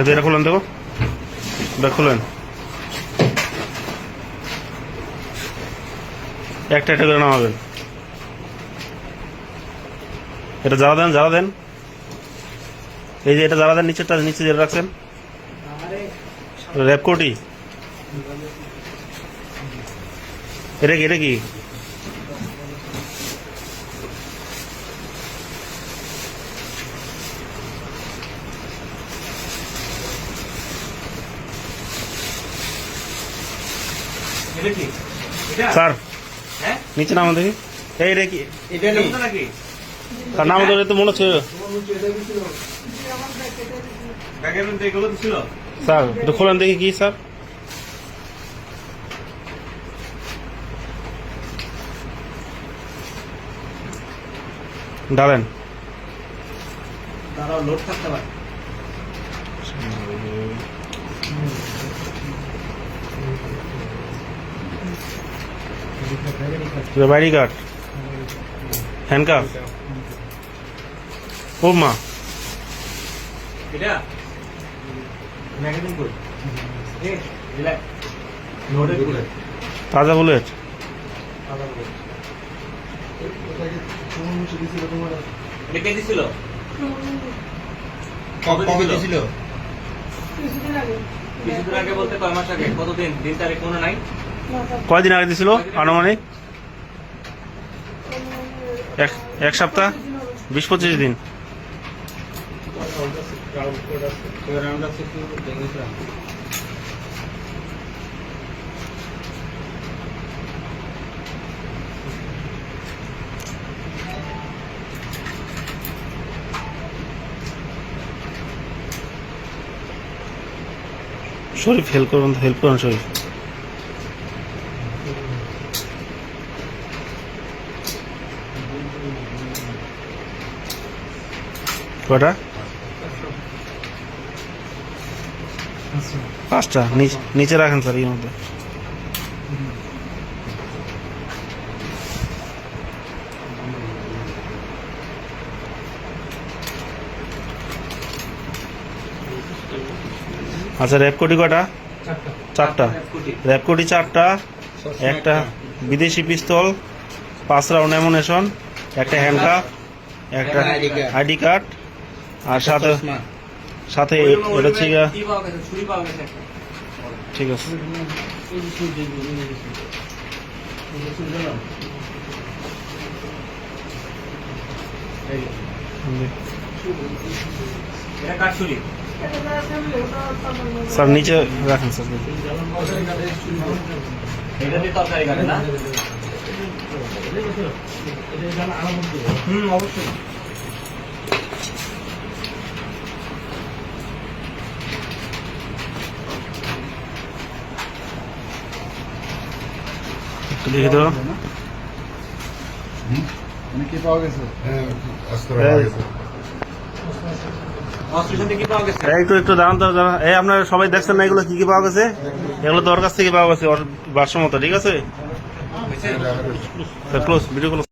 এটা খুলেন দেখো। এটা খুলেন। একটা একটা করে নামাবেন। এটা জ্বালা দেন জ্বালা দেন। এই যে এটা জ্বালা দেন, নিচেরটা, নিচে যেটা রাখছেন। র্যাপকোটি। এটা কি এটা কি? স্যার। হ্যাঁ? নিচে নামা দেখি। এই রে কি? নাকি? নাম ধরে তো মনে হচ্ছে। স্যার এটা খোলেন দেখি কি স্যার। ডালেন তারাও লোড থাকতে পারে। বাইরি কার্ড হ্যান্ডকাফ ও মা এটা? ম্যাগাজিন কই? এ রিল্যাক্স লোডেড করে তাজা বুলেট লিখে দিছিল কবে কবে দিছিল? কিছুদিন আগে। কিছুদিন আগে বলতে কয় মাস আগে? কতদিন? দিন তারিখ মনে নাই? কয়দিন আগে দিছিল? আনুমানিক? এক এক সপ্তাহ? বিশ পঁচিশ দিন। শরীফ হেল্প করুন হেল্প করুন শরীফ। কটা? পাঁচটা। নিচে নিচে রাখেন স্যার এর মধ্যে। আচ্ছা র্যাপকোটি কটা? চারটা। কোটি র্যাপকোটি চারটা একটা বিদেশি পিস্তল পাঁচ রাউন্ড অ্যামুনেশন একটা হ্যান্ডকাপ একটা। আইডি কার্ড আর সাথে সাথে এটা হচ্ছে। ঠিক আছে। স্যার নিচে রাখেন স্যার। এটা দিয়ে তরকারি কাটে না? হুম অবশ্যই। লিখে দাও কি পাওয়া গেছে। অস্ত্রের সাথে পাওয়া গেছে? একটু একটু দাঁড়ান তো দাঁড়ান। এই আপনারা সবাই দেখছেন না এগুলো কি কি পাওয়া গেছে? এগুলো তো ওর কাছ থেকে পাওয়া গেছে ওর বাসমতো ঠিক আছে? Close video close